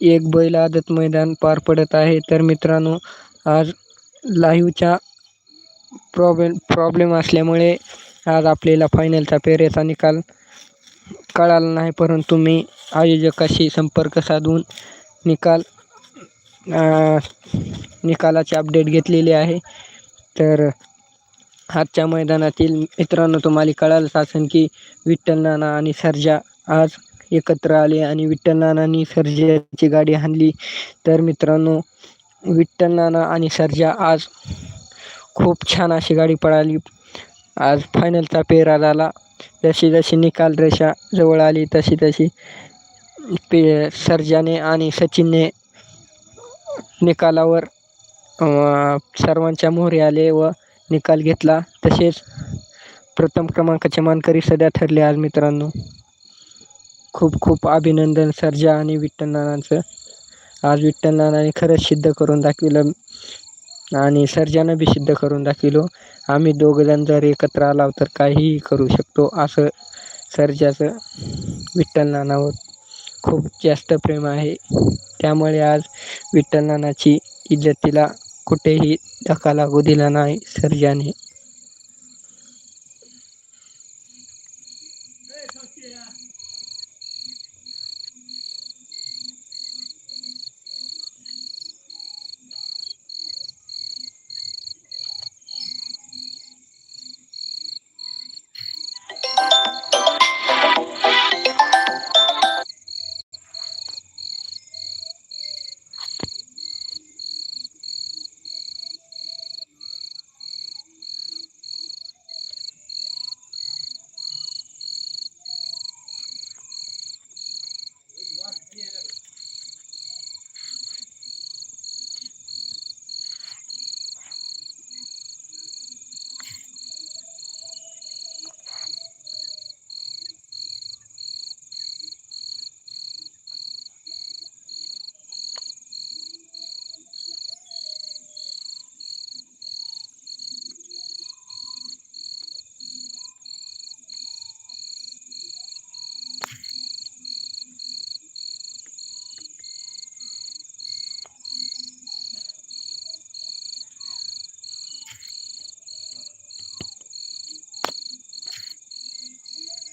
एक बैल आदत मैदान पार पडत आहे. तर मित्रांनो आज लाईव्हच्या प्रॉब्लेम प्रॉब्लेम असल्यामुळे आज आपल्याला फायनलचा पेरेचा निकाल कळाला नाही. परंतु मी आयोजकाशी संपर्क साधून निकाल निकालाचे अपडेट घेतलेले आहे. तर आजच्या मैदानातील मित्रांनो तुम्हाला कळालंच असेल की विठ्ठल नाना आणि सर्जा आज एकत्र आले आणि विठ्ठल नानांनी सर्जाची गाडी हाणली. तर मित्रांनो विठ्ठल नाना आणि सर्जा आज खूप छान अशी गाडी पळाली. आज फायनलचा पेरा झाला. जशी जशी निकाल रेषा जवळ आली तशी तशी पे सर्जाने आणि सचिनने निकालावर सर्वांच्या मोहरे आले व निकाल घेतला. तसेच प्रथम क्रमांकाचे मानकरी सध्या ठरले आज मित्रांनो. खूप खूप अभिनंदन सर्जा आणि विठ्ठलनानाचं आज विठ्ठल नानाने खरंच सिद्ध करून दाखविलं आणि सर्जानं बी सिद्ध करून दाखविलो. आम्ही दोघंजण जर एकत्र आलाव तर काहीही करू शकतो असं सर्जाचं विठ्ठल नानावर खूप जास्त प्रेम आहे. त्यामुळे आज विठ्ठल नानाची इज्जतीला कुठेही धक्का लागू दिला नाही सर्जाने.